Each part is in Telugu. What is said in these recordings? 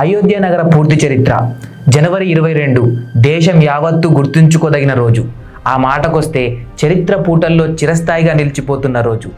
అయోధ్య నగర పూర్తి చరిత్ర. జనవరి ఇరవై రెండు దేశం యావత్తు గుర్తుంచుకోదగిన రోజు. ఆ మాటకొస్తే చరిత్ర పూటల్లో చిరస్థాయిగా నిలిచిపోతున్న రోజు.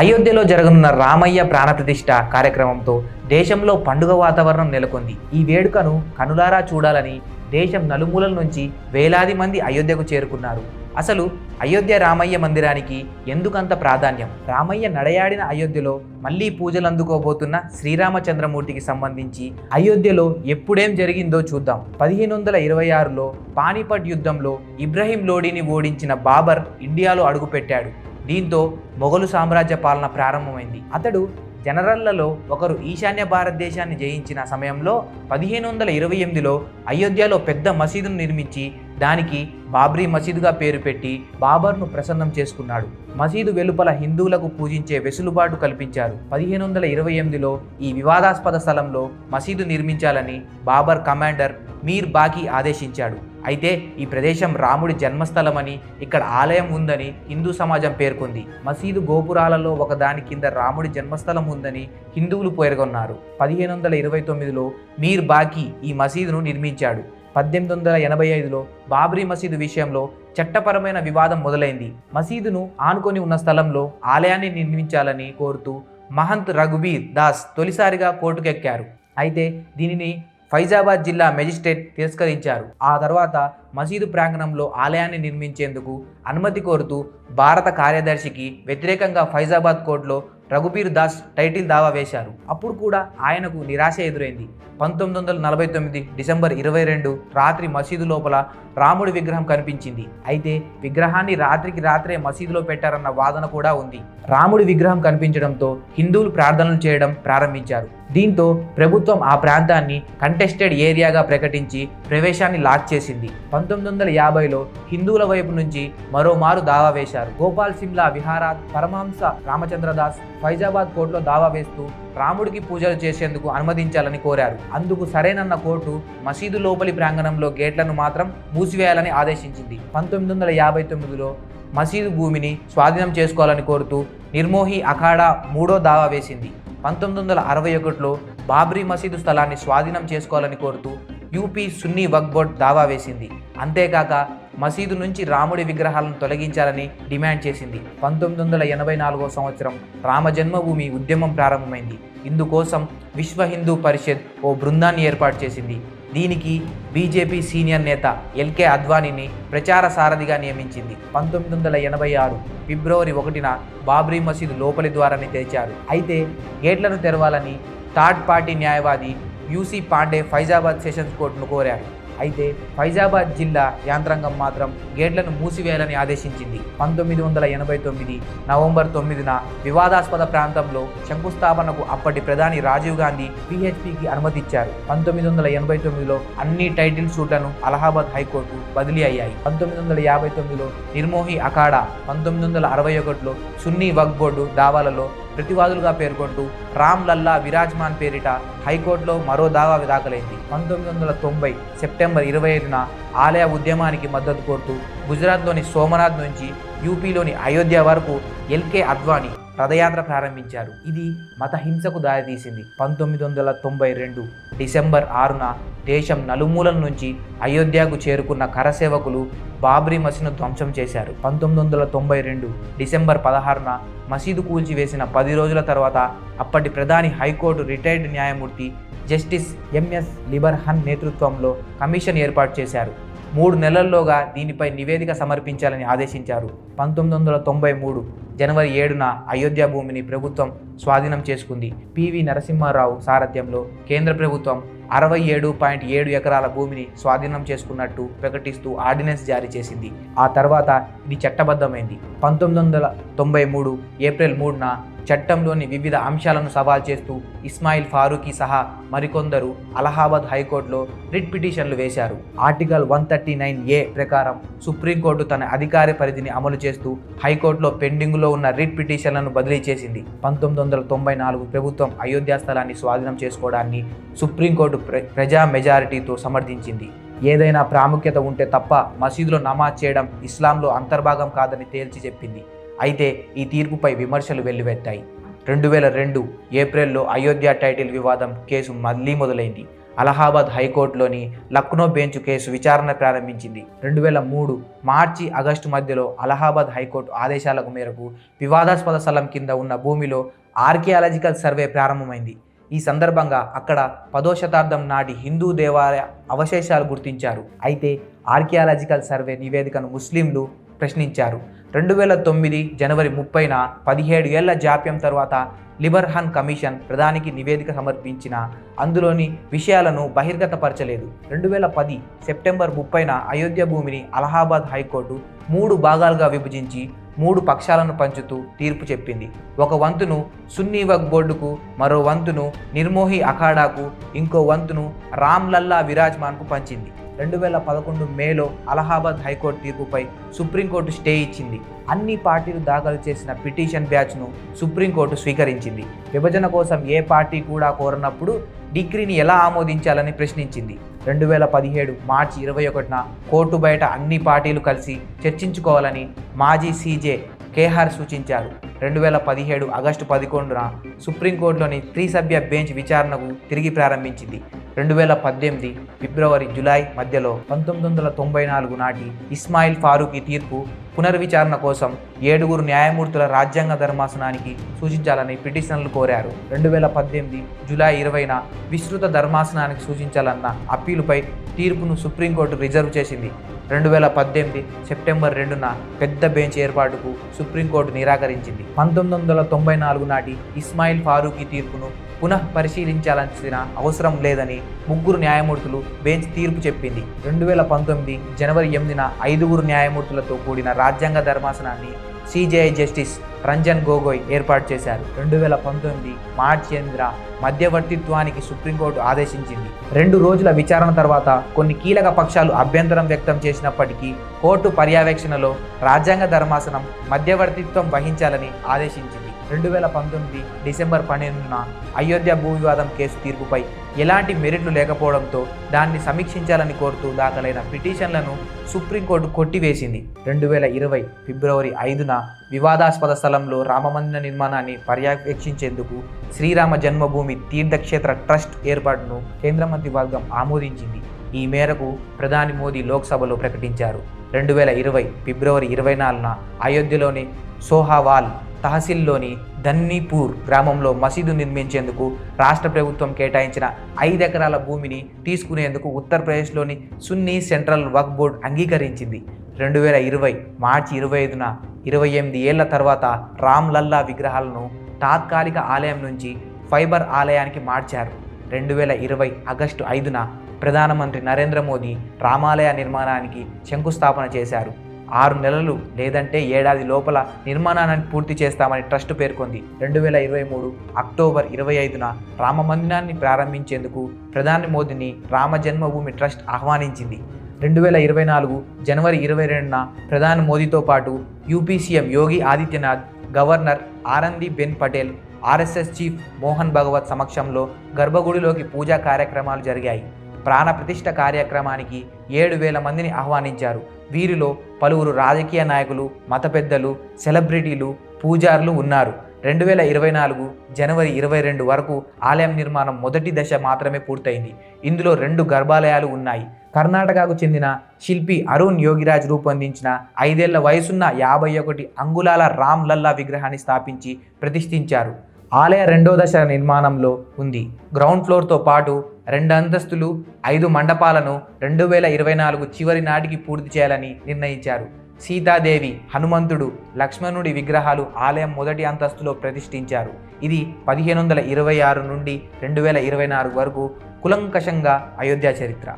అయోధ్యలో జరగనున్న రామయ్య ప్రాణప్రతిష్ఠ కార్యక్రమంతో దేశంలో పండుగ వాతావరణం నెలకొంది. ఈ వేడుకను కనులారా చూడాలని దేశం నలుమూలల నుంచి వేలాది మంది అయోధ్యకు చేరుకున్నారు. అసలు అయోధ్య రామయ్య మందిరానికి ఎందుకంత ప్రాధాన్యం? రామయ్య నడయాడిన అయోధ్యలో మళ్ళీ పూజలు అందుకోబోతున్న శ్రీరామచంద్రమూర్తికి సంబంధించి అయోధ్యలో ఎప్పుడేం జరిగిందో చూద్దాం. పదిహేను వందల ఇరవై ఆరులో పానిపట్ యుద్ధంలో ఇబ్రహీం లోడీని ఓడించిన బాబర్ ఇండియాలో అడుగుపెట్టాడు. దీంతో మొఘలు సామ్రాజ్య పాలన ప్రారంభమైంది. అతడు జనరల్లలో ఒకరు ఈశాన్య భారతదేశాన్ని జయించిన సమయంలో పదిహేను వందల ఇరవై ఎనిమిదిలో అయోధ్యలో పెద్ద మసీదును నిర్మించి దానికి బాబ్రీ మసీదుగా పేరు పెట్టి బాబర్ను ప్రసన్నం చేసుకున్నాడు. మసీదు వెలుపల హిందువులకు పూజించే వెసులుబాటు కల్పించారు. పదిహేను వందల ఇరవై ఎనిమిదిలో ఈ వివాదాస్పద స్థలంలో మసీదు నిర్మించాలని బాబర్ కమాండర్ మీర్ బాకీ ఆదేశించాడు. అయితే ఈ ప్రదేశం రాముడి జన్మస్థలమని ఇక్కడ ఆలయం ఉందని హిందూ సమాజం పేర్కొంది. మసీదు గోపురాలలో ఒకదాని కింద రాముడి జన్మస్థలం ఉందని హిందువులు పేర్కొన్నారు. పదిహేను వందల ఇరవై తొమ్మిదిలో మీర్ బాకీ ఈ మసీదును నిర్మించాడు. పద్దెనిమిది వందల ఎనభై ఐదులో బాబ్రీ మసీదు విషయంలో చట్టపరమైన వివాదం మొదలైంది. మసీదును ఆనుకొని ఉన్న స్థలంలో ఆలయాన్ని నిర్మించాలని కోరుతూ మహంత్ రఘుబీర్ దాస్ తొలిసారిగా కోర్టుకెక్కారు. అయితే దీనిని ఫైజాబాద్ జిల్లా మెజిస్ట్రేట్ తిరస్కరించారు. ఆ తర్వాత మసీదు ప్రాంగణంలో ఆలయాన్ని నిర్మించేందుకు అనుమతి కోరుతూ భారత కార్యదర్శికి వ్యతిరేకంగా ఫైజాబాద్ కోర్టులో రఘుబీర్ దాస్ టైటిల్ దావా వేశారు. అప్పుడు కూడా ఆయనకు నిరాశ ఎదురైంది. పంతొమ్మిది వందల నలభై తొమ్మిది డిసెంబర్ ఇరవై రెండు రాత్రి మసీదు లోపల రాముడి విగ్రహం కనిపించింది. అయితే విగ్రహాన్ని రాత్రికి రాత్రే మసీదులో పెట్టారన్న వాదన కూడా ఉంది. రాముడి విగ్రహం కనిపించడంతో హిందువులు ప్రార్థనలు చేయడం ప్రారంభించారు. దీంతో ప్రభుత్వం ఆ ప్రాంతాన్ని కంటెస్టెడ్ ఏరియాగా ప్రకటించి ప్రవేశాన్ని లాక్ చేసింది. పంతొమ్మిది వందల యాభైలో హిందువుల వైపు నుంచి మరోమారు దావా వేశారు. గోపాల్ సిమ్లా విహారాత్ పరమహంస రామచంద్రదాస్ ఫైజాబాద్ కోర్టులో దావా వేస్తూ రాముడికి పూజలు చేసేందుకు అనుమతించాలని కోరారు. అందుకు సరేనన్న కోర్టు మసీదు లోపలి ప్రాంగణంలో గేట్లను మాత్రం మూసివేయాలని ఆదేశించింది. పంతొమ్మిది వందల యాభై తొమ్మిదిలో మసీదు భూమిని స్వాధీనం చేసుకోవాలని కోరుతూ నిర్మోహి అఖాడా మూడో దావా వేసింది. పంతొమ్మిది వందల అరవై ఒకటిలో బాబ్రీ మసీదు స్థలాన్ని స్వాధీనం చేసుకోవాలని కోరుతూ యూపీ సున్నీ వక్బోర్డ్ దావా వేసింది. అంతేకాక మసీదు నుంచి రాముడి విగ్రహాలను తొలగించాలని డిమాండ్ చేసింది. పంతొమ్మిది వందల ఎనభై నాలుగో సంవత్సరం రామ జన్మభూమి ఉద్యమం ప్రారంభమైంది. ఇందుకోసం విశ్వ హిందూ పరిషత్ ఓ బృందాన్ని ఏర్పాటు చేసింది. దీనికి బీజేపీ సీనియర్ నేత ఎల్కే అద్వానీని ప్రచార సారథిగా నియమించింది. పంతొమ్మిది వందల ఎనభై ఆరు ఫిబ్రవరి ఒకటిన బాబ్రీ మసీదు లోపలి ద్వారాన్ని తెరిచారు. అయితే గేట్లను తెరవాలని థర్డ్ పార్టీ న్యాయవాది యూసీ పాండే ఫైజాబాద్ సెషన్స్ కోర్టును కోరారు. అయితే ఫైజాబాద్ జిల్లా యాంత్రాంగం మాత్రం గేట్లను మూసివేయాలని ఆదేశించింది. పంతొమ్మిది వందల ఎనభై తొమ్మిది నవంబర్ తొమ్మిదిన వివాదాస్పద ప్రాంతంలో శంకుస్థాపనకు అప్పటి ప్రధాని రాజీవ్ గాంధీ పిహెచ్పికి అనుమతిచ్చారు. పంతొమ్మిది వందల ఎనభై తొమ్మిదిలో అన్ని టైటిల్ సూట్లను అలహాబాద్ హైకోర్టు బదిలీ అయ్యాయి. పంతొమ్మిది వందల యాభై తొమ్మిదిలో నిర్మోహి అఖాడా పంతొమ్మిది వందల అరవై ఒకటిలో సున్నీ వక్ బోర్డు దావాలలో ప్రతివాదులుగా పేర్కొంటూ రామ్ లల్లా విరాజ్మాన్ పేరిట హైకోర్టులో మరో దావా దాఖలైంది. పంతొమ్మిది వందల తొంభై సెప్టెంబర్ ఇరవై ఐదున ఆలయ ఉద్యమానికి మద్దతు కోరుతూ గుజరాత్లోని సోమనాథ్ నుంచి యూపీలోని అయోధ్య వరకు ఎల్కే అద్వానీ రథయాత్ర ప్రారంభించారు. ఇది మత హింసకు దారితీసింది. పంతొమ్మిది వందల తొంభై రెండు డిసెంబర్ ఆరున దేశం నలుమూలల నుంచి అయోధ్యకు చేరుకున్న కరసేవకులు బాబ్రీ మసీదును ధ్వంసం చేశారు. పంతొమ్మిది వందల తొంభై రెండు డిసెంబర్ పదహారున మసీదు కూల్చివేసిన పది రోజుల తర్వాత అప్పటి ప్రధాని హైకోర్టు రిటైర్డ్ న్యాయమూర్తి జస్టిస్ ఎంఎస్ లిబర్హన్ నేతృత్వంలో కమిషన్ ఏర్పాటు చేశారు. మూడు నెలల్లోగా దీనిపై నివేదిక సమర్పించాలని ఆదేశించారు. పంతొమ్మిది వందల తొంభై మూడు జనవరి ఏడున అయోధ్య భూమిని ప్రభుత్వం స్వాధీనం చేసుకుంది. పివి నరసింహారావు సారథ్యంలో కేంద్ర ప్రభుత్వం అరవై ఏడు పాయింట్ ఏడు ఎకరాల భూమిని స్వాధీనం చేసుకున్నట్టు ప్రకటిస్తూ ఆర్డినెన్స్ జారీ చేసింది. ఆ తర్వాత ఇది చట్టబద్ధమైంది. పంతొమ్మిది వందల తొంభై మూడు ఏప్రిల్ మూడున చట్టంలోని వివిధ అంశాలను సవాల్ చేస్తూ ఇస్మాయిల్ ఫారూఖీ సహా మరికొందరు అలహాబాద్ హైకోర్టులో రిట్ పిటిషన్లు వేశారు. Article one thirty nine A ప్రకారం సుప్రీంకోర్టు తన అధికార పరిధిని అమలు చేస్తూ హైకోర్టులో పెండింగ్లో ఉన్న రిట్ పిటిషన్లను బదిలీ చేసింది. పంతొమ్మిది వందల తొంభై నాలుగు ప్రభుత్వం అయోధ్య స్థలాన్ని స్వాధీనం చేసుకోవడాన్ని సుప్రీంకోర్టు ప్రజా మెజారిటీతో సమర్థించింది. ఏదైనా ప్రాముఖ్యత ఉంటే తప్ప మసీదులో నమాజ్ చేయడం ఇస్లాంలో అంతర్భాగం కాదని తేల్చి చెప్పింది. అయితే ఈ తీర్పుపై విమర్శలు వెల్లువెత్తాయి. రెండు వేల రెండు ఏప్రిల్లో అయోధ్య టైటిల్ వివాదం కేసు మళ్ళీ మొదలైంది. అలహాబాద్ హైకోర్టులోని లక్నో బెంచ్ కేసు విచారణ ప్రారంభించింది. రెండు వేల మూడు మార్చి ఆగస్టు మధ్యలో అలహాబాద్ హైకోర్టు ఆదేశాలకు మేరకు వివాదాస్పద స్థలం కింద ఉన్న భూమిలో ఆర్కియాలజికల్ సర్వే ప్రారంభమైంది. ఈ సందర్భంగా అక్కడ పదో శతాబ్దం నాటి హిందూ దేవాలయ అవశేషాలు గుర్తించారు. అయితే ఆర్కియాలజికల్ సర్వే నివేదికను ముస్లింలు ప్రశ్నించారు. రెండు వేల తొమ్మిది జనవరి ముప్పైన పదిహేడు ఏళ్ళ జాప్యం తర్వాత లిబర్హన్ కమిషన్ ప్రధానికి నివేదిక సమర్పించిన అందులోని విషయాలను బహిర్గతపరచలేదు. రెండు వేల పది సెప్టెంబర్ ముప్పైన అయోధ్య భూమిని అలహాబాద్ హైకోర్టు మూడు భాగాలుగా విభజించి మూడు పక్షాలను పంచుతూ తీర్పు చెప్పింది. ఒక వంతును సున్నీ వక్ బోర్డుకు మరో వంతును నిర్మోహి అఖాడాకు ఇంకో వంతును రామ్లల్లా విరాజ్మాన్కు పంచింది. రెండు వేల పదకొండు మేలో అలహాబాద్ హైకోర్టు తీర్పుపై సుప్రీంకోర్టు స్టే ఇచ్చింది. అన్ని పార్టీలు దాఖలు చేసిన పిటిషన్ బ్యాచ్ను సుప్రీంకోర్టు స్వీకరించింది. విభజన కోసం ఏ పార్టీ కూడా కోరనప్పుడు డిగ్రీని ఎలా ఆమోదించాలని ప్రశ్నించింది. రెండు వేల పదిహేడు మార్చి ఇరవై ఒకటిన కోర్టు బయట అన్ని పార్టీలు కలిసి చర్చించుకోవాలని మాజీ సీజే కేహార్ సూచించారు. రెండు వేల పదిహేడు ఆగస్టు పదకొండున సుప్రీంకోర్టులోని త్రిసభ్య బెంచ్ విచారణకు తిరిగి ప్రారంభించింది. రెండు వేల పద్దెనిమిది ఫిబ్రవరి జులై మధ్యలో పంతొమ్మిది వందల తొంభై నాలుగు నాటి ఇస్మాయిల్ ఫారూక్ ఈ తీర్పు పునర్విచారణ కోసం ఏడుగురు న్యాయమూర్తుల రాజ్యాంగ ధర్మాసనానికి సూచించాలని పిటిషనర్లు కోరారు. రెండు వేల పద్దెనిమిది జూలై ఇరవైన విస్తృత ధర్మాసనానికి సూచించాలన్న అప్పీలుపై తీర్పును సుప్రీంకోర్టు రిజర్వ్ చేసింది. రెండు వేల పద్దెనిమిది సెప్టెంబర్ రెండున పెద్ద బెంచ్ ఏర్పాటుకు సుప్రీంకోర్టు నిరాకరించింది. పంతొమ్మిది వందల తొంభై నాలుగు నాటి ఇస్మాయిల్ ఫారూఖీ తీర్పును పునః పరిశీలించాల్సిన అవసరం లేదని ముగ్గురు న్యాయమూర్తులు బెంచ్ తీర్పు చెప్పింది. రెండు వేల పంతొమ్మిది జనవరి ఎనిమిదిన ఐదుగురు న్యాయమూర్తులతో కూడిన రాజ్యాంగ ధర్మాసనాన్ని సిజేఐ జస్టిస్ రంజన్ గోగోయ్ ఏర్పాటు చేశారు. రెండు వేల పంతొమ్మిది మార్చి ఎనిమిదిన మధ్యవర్తిత్వానికి సుప్రీంకోర్టు ఆదేశించింది. రెండు రోజుల విచారణ తర్వాత కొన్ని కీలక పక్షాలు అభ్యంతరం వ్యక్తం చేసినప్పటికీ కోర్టు పర్యవేక్షణలో రాజ్యాంగ ధర్మాసనం మధ్యవర్తిత్వం వహించాలని ఆదేశించింది. రెండు వేల పంతొమ్మిది డిసెంబర్ పన్నెండున అయోధ్య భూ వివాదం కేసు తీర్పుపై ఎలాంటి మెరిట్లు లేకపోవడంతో దాన్ని సమీక్షించాలని కోరుతూ దాఖలైన పిటిషన్లను సుప్రీంకోర్టు కొట్టివేసింది. రెండు వేల ఇరవై ఫిబ్రవరి ఐదున వివాదాస్పద స్థలంలో రామమందిర నిర్మాణాన్ని పర్యవేక్షించేందుకు శ్రీరామ జన్మభూమి తీర్థక్షేత్ర ట్రస్ట్ ఏర్పాటును కేంద్ర మంత్రివర్గం ఆమోదించింది. ఈ మేరకు ప్రధాని మోదీ లోక్సభలో ప్రకటించారు. రెండు వేల ఇరవై ఫిబ్రవరి ఇరవై నాలుగున అయోధ్యలోని సోహావాల్ తహసీల్లోని ధన్నీపూర్ గ్రామంలో మసీదు నిర్మించేందుకు రాష్ట్ర ప్రభుత్వం కేటాయించిన ఐదు ఎకరాల భూమిని తీసుకునేందుకు ఉత్తరప్రదేశ్లోని సున్నీ సెంట్రల్ వక్ బోర్డ్ అంగీకరించింది. రెండు వేల ఇరవై మార్చి ఇరవై ఐదున ఇరవై ఎనిమిది ఏళ్ళ తర్వాత రామ్ లల్లా విగ్రహాలను తాత్కాలిక ఆలయం నుంచి ఫైబర్ ఆలయానికి మార్చారు. రెండు వేల ఇరవై ఆగస్టు ఐదున ప్రధానమంత్రి నరేంద్ర మోదీ రామాలయ నిర్మాణానికి శంకుస్థాపన చేశారు. ఆరు నెలలు లేదంటే ఏడాది లోపల నిర్మాణాన్ని పూర్తి చేస్తామని ట్రస్ట్ పేర్కొంది. రెండు వేల ఇరవై మూడు అక్టోబర్ ఇరవై ఐదున రామ మందిరాన్ని ప్రారంభించేందుకు ప్రధాని మోదీని రామ జన్మభూమి ట్రస్ట్ ఆహ్వానించింది. రెండు వేల ఇరవై నాలుగు జనవరి ఇరవై రెండున ప్రధాని మోదీతో పాటు UP CM Yogi Adityanath governor Anandi ben Patel RSS chief Mohan Bhagwat సమక్షంలో గర్భగుడిలోకి పూజా కార్యక్రమాలు జరిగాయి. ప్రాణప్రతిష్ట కార్యక్రమానికి ఏడు వేల మందిని ఆహ్వానించారు. వీరిలో పలువురు రాజకీయ నాయకులు మత పెద్దలు సెలబ్రిటీలు పూజారులు ఉన్నారు. రెండు వేల ఇరవై నాలుగు జనవరి ఇరవై రెండు వరకు ఆలయం నిర్మాణం మొదటి దశ మాత్రమే పూర్తయింది. ఇందులో రెండు గర్భాలయాలు ఉన్నాయి. కర్ణాటకకు చెందిన శిల్పి అరుణ్ యోగిరాజ్ రూపొందించిన ఐదేళ్ళ వయసున్న యాభై ఒకటి అంగుళాల రామ్ లల్లా విగ్రహాన్ని స్థాపించి ప్రతిష్ఠించారు. ఆలయ రెండో దశ నిర్మాణంలో ఉంది. గ్రౌండ్ ఫ్లోర్తో పాటు రెండు అంతస్తులు ఐదు మండపాలను రెండు వేల ఇరవై నాలుగు చివరి నాటికి పూర్తి చేయాలని నిర్ణయించారు. సీతాదేవి హనుమంతుడు లక్ష్మణుడి విగ్రహాలు ఆలయం మొదటి అంతస్తులో ప్రతిష్ఠించారు. ఇది పదిహేను వందల ఇరవై ఆరు నుండి రెండు వేల ఇరవై నాలుగు వరకు కులంకషంగా అయోధ్య చరిత్ర.